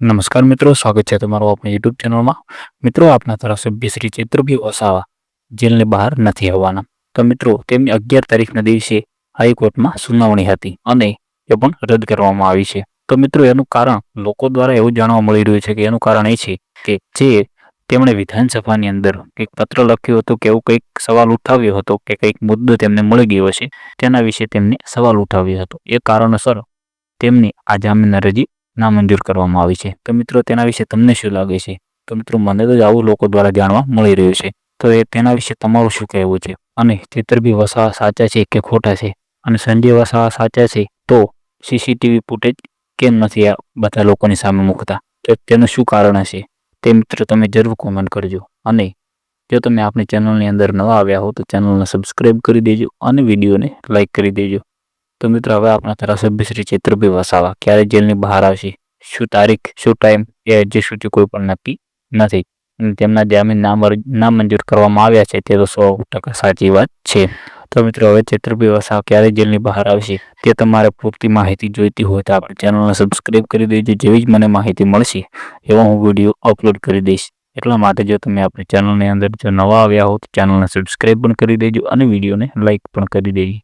નમસ્કાર મિત્રો, સ્વાગત છે તમારું આપણી યુટ્યુબ ચેનલમાં મિત્રો, આપના ધારાસભ્ય શ્રી ચૈત્રભાઈ વસાવા જેલને બહાર નથી આવવાના. તો મિત્રો, તેમની અગિયાર તારીખના દિવસે હાઈકોર્ટમાં સુનાવણી હતી અને એ પણ રદ કરવામાં આવી છે. તો મિત્રો, એનું કારણ લોકો દ્વારા એવું જાણવા મળી રહ્યું છે કે એનું કારણ એ છે કે જે તેમણે વિધાનસભાની અંદર કંઈક પત્ર લખ્યો હતો કે એવું કંઈક સવાલ ઉઠાવ્યો હતો કે કંઈક મુદ્દો તેમને મળી ગયો છે, તેના વિશે તેમને સવાલ ઉઠાવ્યો હતો. એ કારણોસર તેમની આ જામીન અરજી નામંજૂર કરવામાં આવી છે. તો મિત્રો, તેના વિશે તમને શું લાગે છે? તો મિત્રો, મને તો જ આવું લોકો દ્વારા જાણવા મળી રહ્યું છે. તો એ તેના વિશે તમારું શું કહેવું છે? અને ચેતરબી વસાવા સાચા છે કે ખોટા છે? અને સંજય વસાવા સાચા છે તો સીસીટીવી ફૂટેજ કેમ નથી આ બધા લોકોની સામે મૂકતા? તો તેનું શું કારણ હશે? તે મિત્રો, તમે જરૂર કોમેન્ટ કરજો. અને જો તમે આપણી ચેનલની અંદર નવા આવ્યા હો તો ચેનલને સબસ્ક્રાઈબ કરી દેજો અને વિડીયોને લાઇક કરી દેજો. તો મિત્રો, હવે આપણા ધારાસભ્ય શ્રી ચૈત્રભાઈ વસાવા. ક્યારે જેલની બહાર આવશે? શું તારીખ, શું ટાઈમ એ હજી સુધી કોઈ પણ નક્કી નથી. અને તેમના જામીન નામ નામંજૂર કરવામાં આવ્યા છે, તે તો સો ટકા સાચી વાત છે. તો મિત્રો, હવે ચૈત્રભાઈ વસાવા ક્યારે જેલની બહાર આવશે, તે તમારે પૂરતી માહિતી જોઈતી હોય તો આપણે ચેનલને સબસ્ક્રાઈબ કરી દેજો, જેવી જ મને માહિતી મળશે, એવો હું વીડિયો અપલોડ કરી દઈશ. એટલા માટે જો તમે આપણી ચેનલની અંદર જો નવા આવ્યા હો, તો ચેનલને સબસ્ક્રાઈબ પણ કરી દેજો અને વિડીયોને લાઇક પણ કરી દેજો.